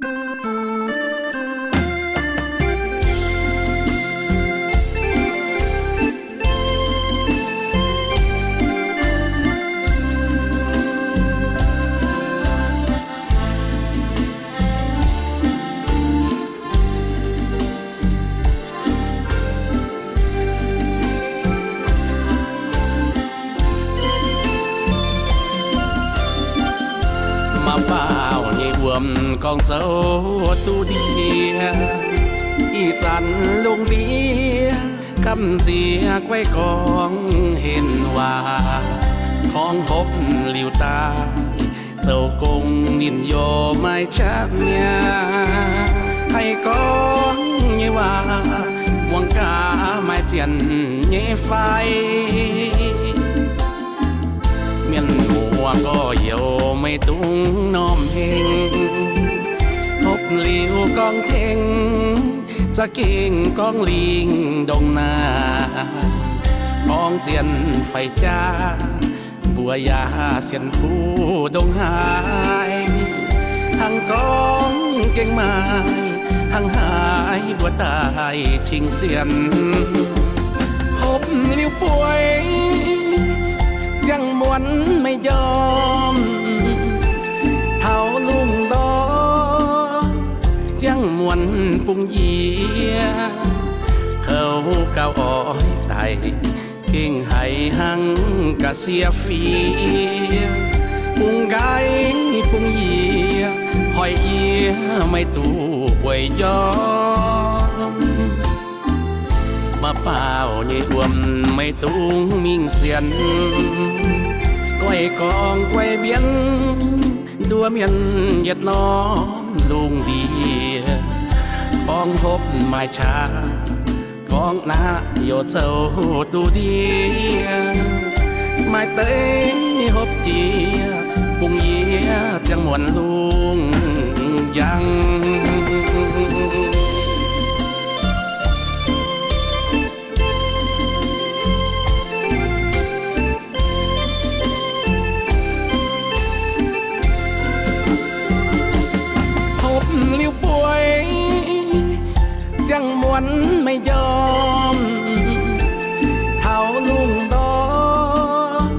มาเป่า วมกองเจ้าตูเดียอีจันลุงเบียคำเสียไว้กองเห็นว่าของพบหลิวตา เจ้ากงนินโยไม่ชัดเนี่ยให้กองยี่ว่าหวงกาไม่เจียนเยไฟ วก็เหี่ยวไม่ตุ้งน้อมเฮงพบหลิวกองเทงจะเก่งกองลิงดงนากองเจียนไฟจ้า บัวยาเสียนผู้ดงหายทั้งกองเก่งไม้ทั้งหายบัวตายชิงเสียนพบลิวป่วย จังมวนไม่ยอม เท่าลุงดอจังมวนปุงเยีย เขาเก่าอ้อยไตเก่งให้หังกะเสียฟีปุงไก่ปุงเยียหอยเอียไม่ตู้ป่วยยอม มาเป่าใหญ่อวม ไม่ตุงมิงเสียนก้อยกองก้อยเบียนดัวเมียนเหย็ดน้อมลุงดีกองพบไม้ชากองนาโยเจ้าตูดีไม้เตยหบเจียปุงเยียจังหวนลุงยัง จังมวนไม่ยอม เท่าลุงดอน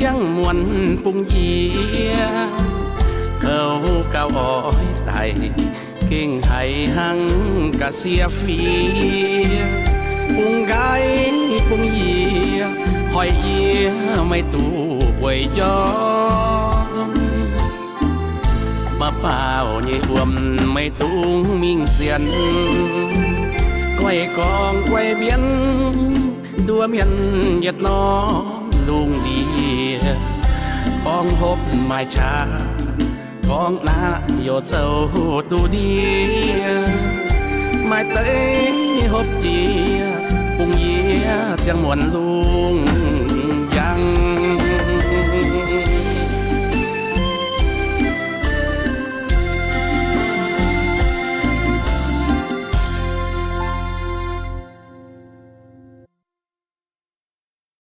จังมวนปุงเยียเขาเก่าอ้อยไตเก่งให้หังกะเสียฟีปุงไกปุงเยียหอยเอียไม่ตู้ป่วยยอมมาเป่าใหญ่อวมไม่ตุงมิงเสียน ไว้กองไว้เบียนดัวเมียนเหย็ดน้องลุงดีกองพบไม้ชากองนาโยเจ้าดูดีไม้เต้หบเจียปุงเยียจังหมวนลุง